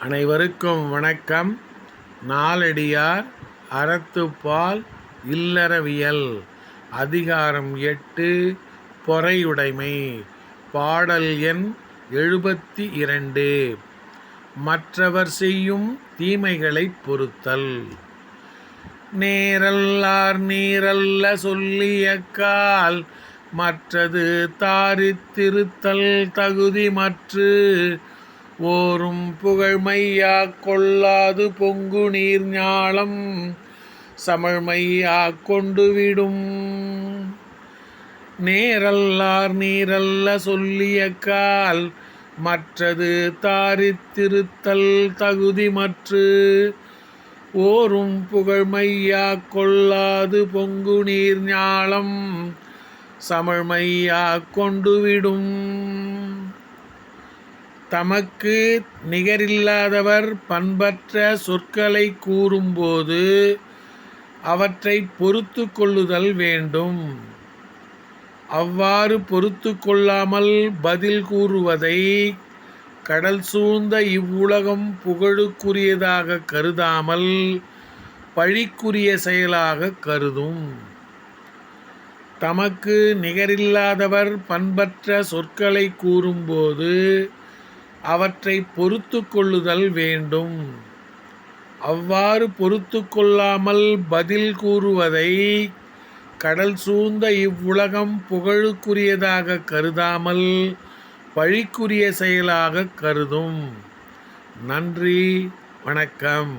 அனைவருக்கும் வணக்கம். நாலடியார் அறத்துப்பால் இல்லறவியல். அதிகாரம் எட்டு பொறையுடைமை. பாடல் எண் எழுபத்தி இரண்டு. மற்றவர் செய்யும் தீமைகளைப் பொறுத்தல். நேரல்லார் நீரல்ல சொல்லியக்கால் மற்றது தாரித்திருத்தல் தகுதி மற்று. ஓரும் புகழ்மையா கொள்ளாது பொங்கு நீர் ஞாலம் சமழ்மையா கொண்டு விடும். நேரல்லார் நீரல்ல சொல்லிய கால் மற்றது தாரித்திருத்தல் தகுதி மற்று. ஓரும் புகழ்மையா கொள்ளாது பொங்கு நீர் ஞாலம் சமழ்மையா கொண்டுவிடும் தமக்கு நிகரில்லாதவர் பண்பற்ற சொற்களை கூறும்போது அவற்றை பொறுத்து கொள்ளுதல் வேண்டும். அவ்வாறு பொறுத்து கொள்ளாமல் பதில் கூறுவதை கடல் சூழ்ந்த இவ்வுலகம் புகழுக்குரியதாக கருதாமல் பழிக்குரிய செயலாக கருதும். தமக்கு நிகரில்லாதவர் பண்பற்ற சொற்களை கூறும்போது அவற்றை பொறுத்து கொள்ளுதல் வேண்டும். அவ்வாறு பொறுத்து கொள்ளாமல் பதில் கூறுவதை கடல் சூழ்ந்த இவ்வுலகம் புகழுக்குரியதாக கருதாமல் பழிக்குரிய செயலாக கருதும். நன்றி வணக்கம்.